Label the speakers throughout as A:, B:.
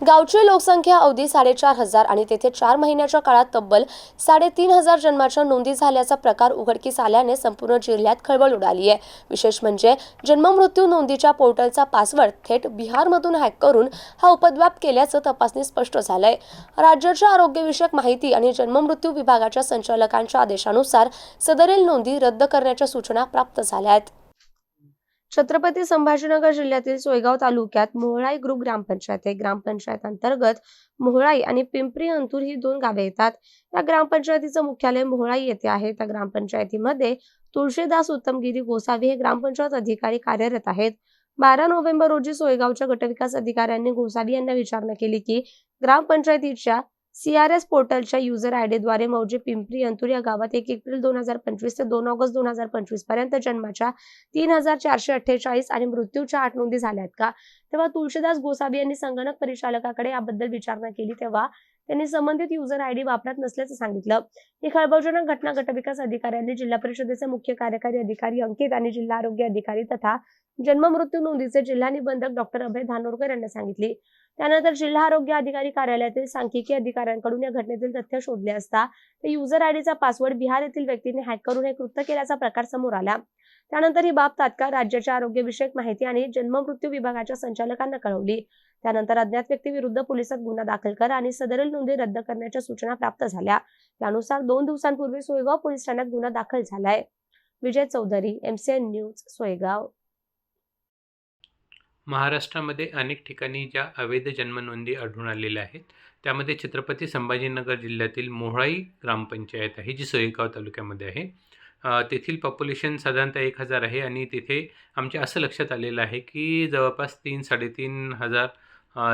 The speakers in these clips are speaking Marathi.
A: गावची लोकसंख्या अवधी साडेचार हजार आणि तेथे चार महिन्याच्या काळात तब्बल साडेतीन हजार जन्माच्या नोंदी झाल्याचा प्रकार उघडकीस आल्याने संपूर्ण जिल्ह्यात खळबळ उडाली आहे. विशेष म्हणजे जन्ममृत्यू नोंदीच्या पोर्टलचा पासवर्ड थेट बिहारमधून हॅक करून हा उपद्व्याप केल्याचं तपासणी स्पष्ट झालंय. राज्याच्या आरोग्यविषयक माहिती आणि जन्ममृत्यू विभागाच्या संचालकांच्या आदेशानुसार सदरील नोंदी रद्द करण्याच्या सूचना प्राप्त झाल्या आहेत. छत्रपती संभाजीनगर जिल्ह्यातील सोयगाव तालुक्यात मोहळाई ग्रुप ग्रामपंचायत आहे ग्रामपंचायत अंतर्गत मोहळाई आणि पिंपरी अंतूर ही दोन गावे येतात. या ग्रामपंचायतीचं मुख्यालय मोहळाई येथे आहे. त्या ग्रामपंचायतीमध्ये तुळशीदास उत्तमगिरी गोसावी हे ग्रामपंचायत अधिकारी कार्यरत आहेत. बारा नोव्हेंबर रोजी सोयगावच्या गटविकास अधिकाऱ्यांनी गोसावी यांना विचारणा केली की ग्रामपंचायतीच्या सीआरएस पोर्टलच्या युजर आयद्वारे मौजे पिंपरी अंतूर या गावात एक एप्रिल दोन हजार पंचवीस ते दोन ऑगस्ट दोन हजार पंचवीसपर्यंत जन्माच्या तीन हजार चारशे अठ्ठेचाळीस आणि मृत्यूच्या आठ नोंदी झाल्या आहेत का? तेव्हा तुळशीदास गोसावी यांनी संगणक परिचालकाकडे याबद्दल विचारणा केली. तेव्हा त्यांनी संबंधित युजर आय डी वापरत नसल्याचं सांगितलं. ही खळबळजनक घटना गटविकास अधिकाऱ्यांनी जिल्हा परिषदेचे मुख्य कार्यकारी अधिकारी अंकित आणि जिल्हा आरोग्य अधिकारी तथा जन्म मृत्यू नोंदीचे जिल्हा निबंधक डॉक्टर अभय धानोरकर यांना सांगितली. त्यानंतर जिल्हा आरोग्य अधिकारी कार्यालयातील सांख्यिकी अधिकाऱ्यांकडून या घटनेतील तथ्य शोधले असता ते युजर आयडीचा पासवर्ड बिहार येथील व्यक्तीने हॅक करून हे कृत्य केल्याचा प्रकार समोर आला. त्यानंतर ही बाब तात्काळ राज्याच्या आरोग्यविषयक माहिती आणि जन्ममृत्यू विभागाच्या संचालकांना कळवली. त्यानंतर अज्ञात व्यक्तीविरुद्ध पोलिसात गुन्हा दाखल करा आणि सदरील नोंदी रद्द करण्याच्या सूचना प्राप्त झाल्या. त्यानुसार दोन दिवसांपूर्वी सोयगाव पोलीस ठाण्यात गुन्हा दाखल झालाय. Vijay Chaudhari MCN news Soygaon.
B: महाराष्ट्रामध्ये अनेक ठिकाणी ज्या अवैध जन्मनोंदी आढळून आलेल्या आहेत त्यामध्ये छत्रपती संभाजीनगर जिल्ह्यातील मोहळाई ग्रामपंचायत आहे जी सोयगाव तालुक्यामध्ये आहे. तेथील पॉप्युलेशन साधारणतः एक हजार आहे आणि तिथे आमच्या असं लक्षात आलेलं आहे की जवळपास तीन साडेतीन हजार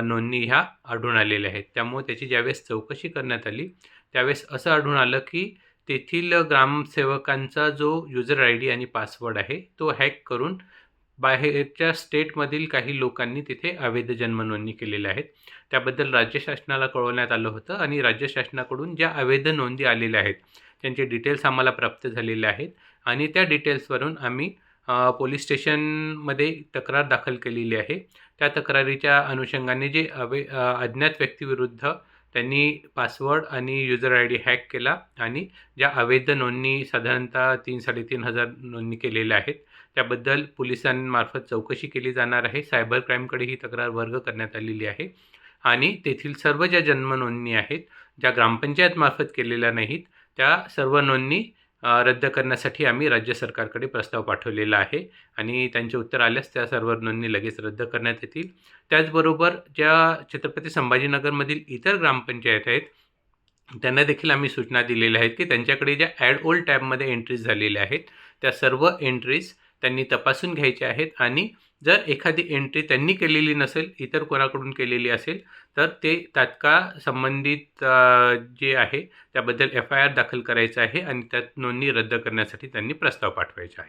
B: नोंदणी ह्या आढळून आलेल्या आहेत. त्यामुळे त्याची ज्यावेळेस चौकशी करण्यात आली त्यावेळेस असं आढळून आलं की तेथील ग्रामसेवकांचा जो युजर आय डी आणि पासवर्ड आहे तो हॅक करून बाहेरच्या स्टेटमधील काही लोकांनी तिथे अवैध जन्मनोंदणी केलेल्या आहेत. त्याबद्दल राज्य शासनाला कळवण्यात आलं होतं आणि राज्य शासनाकडून ज्या अवैध नोंदी आलेल्या आहेत त्यांचे डिटेल्स आम्हाला प्राप्त झालेले आहेत आणि त्या डिटेल्सवरून आम्ही पोलीस स्टेशनमध्ये तक्रार दाखल केलेली आहे. त्या तक्रारीच्या अनुषंगाने जे अवे अज्ञात व्यक्तीविरुद्ध त्यांनी पासवर्ड आणि युजर आय डी हॅक केला आणि ज्या अवैध नोंदणी साधारणतः तीन साडेतीन हजार नोंदणी केलेल्या आहेत त्याबद्दल पोलिसांमार्फत चौकशी केली जाणार आहे. सायबर क्राईमकडे ही तक्रार वर्ग करण्यात आलेली आहे. आणि तेथील सर्व ज्या जन्मनोंदणी आहेत ज्या ग्रामपंचायतमार्फत केलेल्या नाहीत त्या सर्व नोंदणी रद्द करण्यासाठी आम्ही राज्य सरकारकडे प्रस्ताव पाठवलेला आहे आणि त्यांचे उत्तर आल्यास त्या सर्व नोंदणी लगेच रद्द करण्यात येतील. त्याचबरोबर ज्या छत्रपती संभाजीनगरमधील इतर ग्रामपंचायत आहेत त्यांना देखील आम्ही सूचना दिलेल्या आहेत की त्यांच्याकडे ज्या ॲड ओल्ड टॅबमध्ये एंट्रीज झालेल्या आहेत त्या सर्व एंट्रीज त्यांनी तपासून घ्यायच्या आहेत आणि जर एखादी एंट्री त्यांनी केलेली नसेल इतर कोणाकडून केलेली असेल तर ते तात्काळ संबंधित जे आहे त्याबद्दल एफ आय आर दाखल करायचं आहे आणि त्यात नोंदणी रद्द करण्यासाठी त्यांनी प्रस्ताव पाठवायचा आहे.